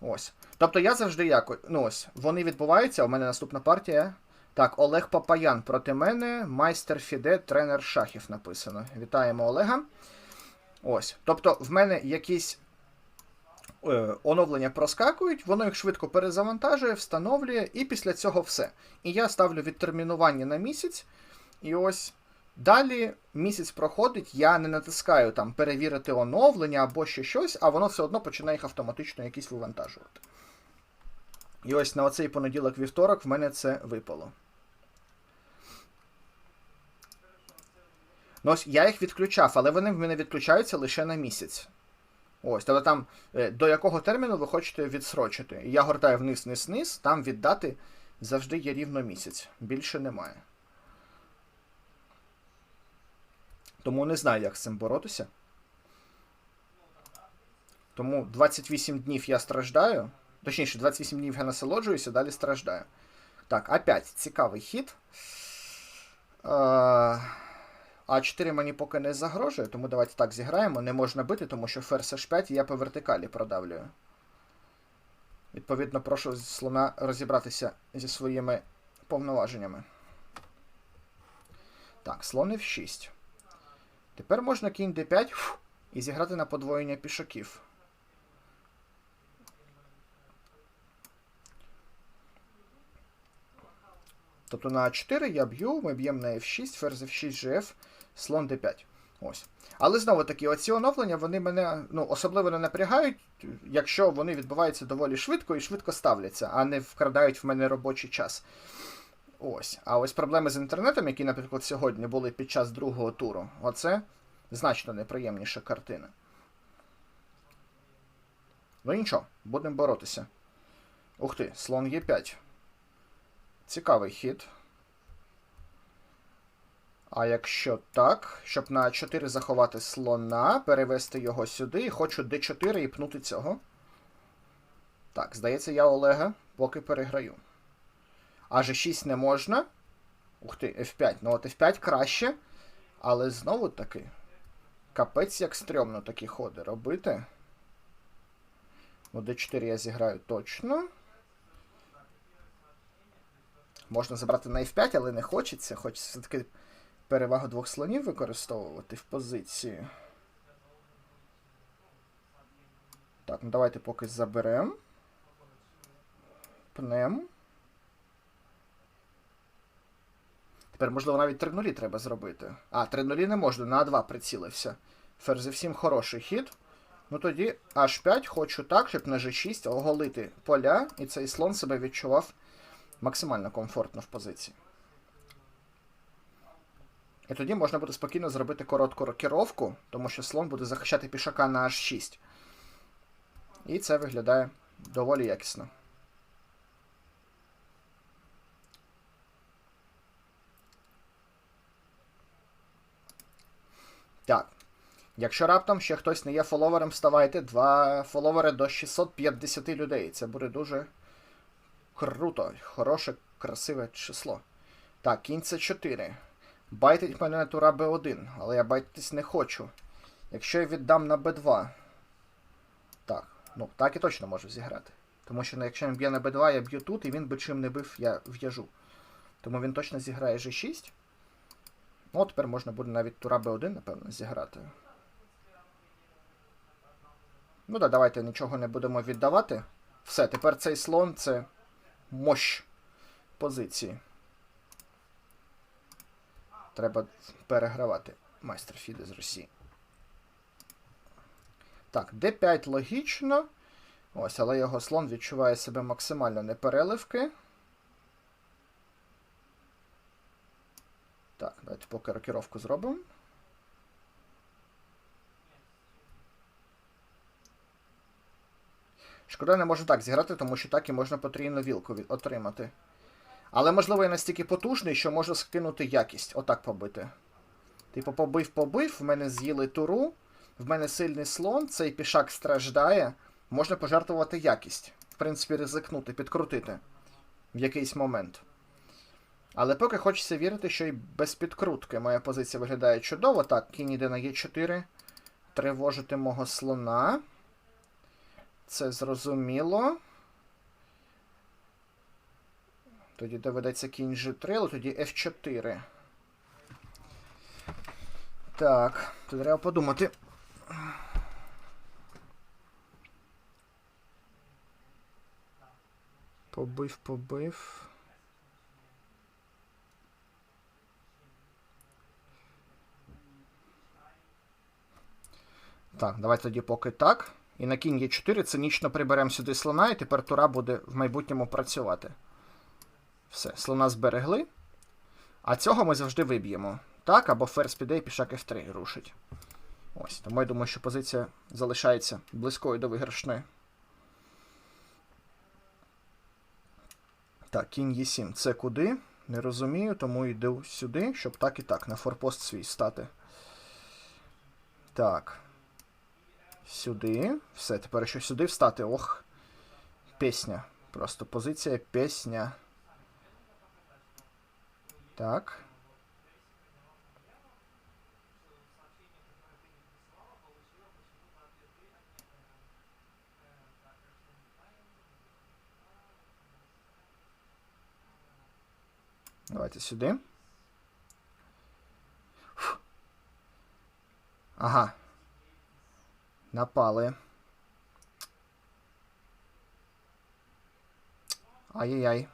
Ось. Тобто я завжди як. Ну ось, вони відбуваються, у мене наступна партія. Так, Олег Папаян проти мене, майстер Фіде, тренер шахів написано. Вітаємо Олега. Ось. Тобто, в мене якісь е, оновлення проскакують, воно їх швидко перезавантажує, встановлює, і після цього все. І я ставлю відтермінування на місяць. І ось далі місяць проходить, я не натискаю там перевірити оновлення або ще щось, а воно все одно починає їх автоматично якісь вивантажувати. І ось на оцей понеділок-вівторок в мене це випало. Ну ось я їх відключав, але вони в мене відключаються лише на місяць. Ось, тобто там е, до якого терміну ви хочете відсрочити. Я гортаю вниз, вниз, вниз, там віддати завжди є рівно місяць. Більше немає. Тому не знаю, як з цим боротися. Тому 28 днів я страждаю. Точніше, 28 днів я насолоджуюся, далі страждаю. Так, опять цікавий хід. Е, А4 мені поки не загрожує, тому давайте так зіграємо. Не можна бити, тому що ферзь H5 і я по вертикалі продавлюю. Відповідно, прошу слона розібратися зі своїми повноваженнями. Так, слон F6. Тепер можна кінь D5 фу, і зіграти на подвоєння пішаків. Тобто на А4 я б'ю, ми б'ємо на F6, ферзь F6, GF, слон D5. Ось. Але знову таки, оці оновлення вони мене ну, особливо не напрягають, якщо вони відбуваються доволі швидко і швидко ставляться, а не вкрадають в мене робочий час. Ось. А ось проблеми з інтернетом, які, наприклад, сьогодні були під час другого туру, оце значно неприємніша картина. Ну нічого, будемо боротися. Ух ти, слон Е5. Цікавий хід. А якщо так, щоб на 4 заховати слона, перевести його сюди, і хочу d4 і пнути цього. Так, здається, я Олега поки переграю. А G6 не можна. Ух ти, F5. Ну от F5 краще. Але знову таки. Капець як стрьомно такі ходи робити. Ну, d4 я зіграю точно. Можна забрати на F5, але не хочеться. Хочеться все-таки перевагу двох слонів використовувати в позиції. Так, ну давайте поки заберемо. Пнем. Тепер, можливо, навіть 3 нулі треба зробити. А, 3 нулі не можна, на А2 прицілився. Ферзь всім хороший хід. Ну тоді H5 хочу так, щоб на G6 оголити поля, і цей слон себе відчував максимально комфортно в позиції. І тоді можна буде спокійно зробити коротку рокіровку, тому що слон буде захищати пішака на H6. І це виглядає доволі якісно. Так. Якщо раптом ще хтось не є фоловером, ставайте два фоловери до 650 людей. Це буде дуже круто. Хороше, красиве число. Так, кінь це 4. Байтить мене тура Б1, але я байтитись не хочу. Якщо я віддам на Б2. Так, ну так і точно можу зіграти. Тому що якщо він б'є на Б2, я б'ю тут, і він би чим не бив, я в'яжу. Тому він точно зіграє G6. Ну, тепер можна буде навіть тура Б1, напевно, зіграти. Ну так, давайте нічого не будемо віддавати. Все, тепер цей слон це мощ позиції. Треба перегравати майстер Фіде з Росії. Так, d5 логічно. Ось, але його слон відчуває себе максимально непереливки. Так, давайте поки рокіровку зробимо. Шкода, не можу так зіграти, тому що так і можна потрійну вілку отримати. Але, можливо, я настільки потужний, що можу скинути якість. Отак побити. Типу, побив-побив, в мене з'їли туру, в мене сильний слон, цей пішак страждає. Можна пожертвувати якість. В принципі, ризикнути, підкрутити в якийсь момент. Але поки хочеться вірити, що і без підкрутки моя позиція виглядає чудово. Так, кінь іде на Е4. Тривожити мого слона. Це зрозуміло. Тоді доведеться кінь G3, але тоді F4. Так, тут треба подумати. Побив, побив. Так, давайте тоді поки так. І на кінь Е4 цинічно приберемо сюди слона, і тепер тура буде в майбутньому працювати. Все, слона зберегли. А цього ми завжди виб'ємо. Так, або ферзь піде і пішак F3 рушить. Ось, тому я думаю, що позиція залишається близькою до виграшної. Так, кінь Е7. Це куди? Не розумію, тому йду сюди, щоб так і так на форпост свій стати. Так. Сюди. Все, тепер ще сюди встати. Ох. Пісня. Просто позиція пісня. Так. Давайте сюди. Фу. Ага. Напали. Ай-яй-яй.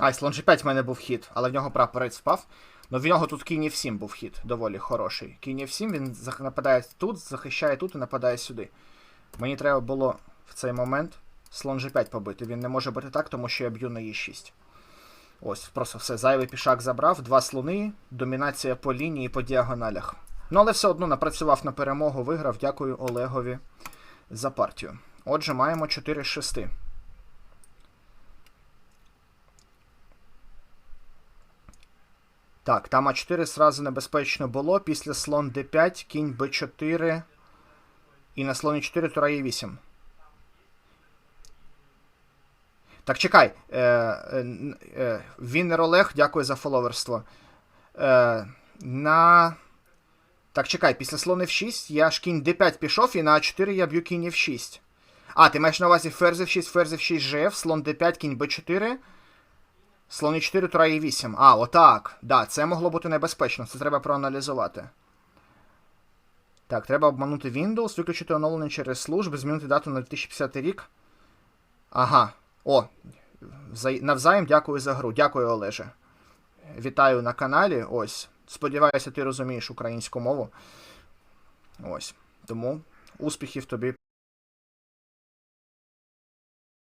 А, і слон G5 в мене був хід, але в нього прапорець впав. Ну в нього тут кінь F7 був хід, доволі хороший. Кінь F7, він нападає тут, захищає тут і нападає сюди. Мені треба було в цей момент слон G5 побити. Він не може бути так, тому що я б'ю на E6. Ось, просто все, зайвий пішак забрав, два слони, домінація по лінії, по діагоналях. Ну, але все одно напрацював на перемогу, виграв. Дякую Олегові за партію. Отже, маємо 4 з 6. Так, там А4 сразу небезпечно було. Після слон d5, кінь b4. І на слоні 4 тура e8. Так, чекай. Е, е, е, Віннер Олег, дякую за фоловерство. Е, на. Так, чекай, після слон F6 я ж кінь d5 пішов, і на А4 я б'ю кінь F6. А, ти маєш на увазі ферзь F6, ферзь F6, GF, слон d5, кінь b4. Слон 4, тура і 8. А, отак. Да, це могло бути небезпечно. Це треба проаналізувати. Так, треба обманути Windows, виключити оновлення через служби, змінити дату на 2050 рік. Ага. О, навзаєм дякую за гру. Дякую, Олеже. Вітаю на каналі. Ось. Сподіваюся, ти розумієш українську мову. Ось. Тому успіхів тобі.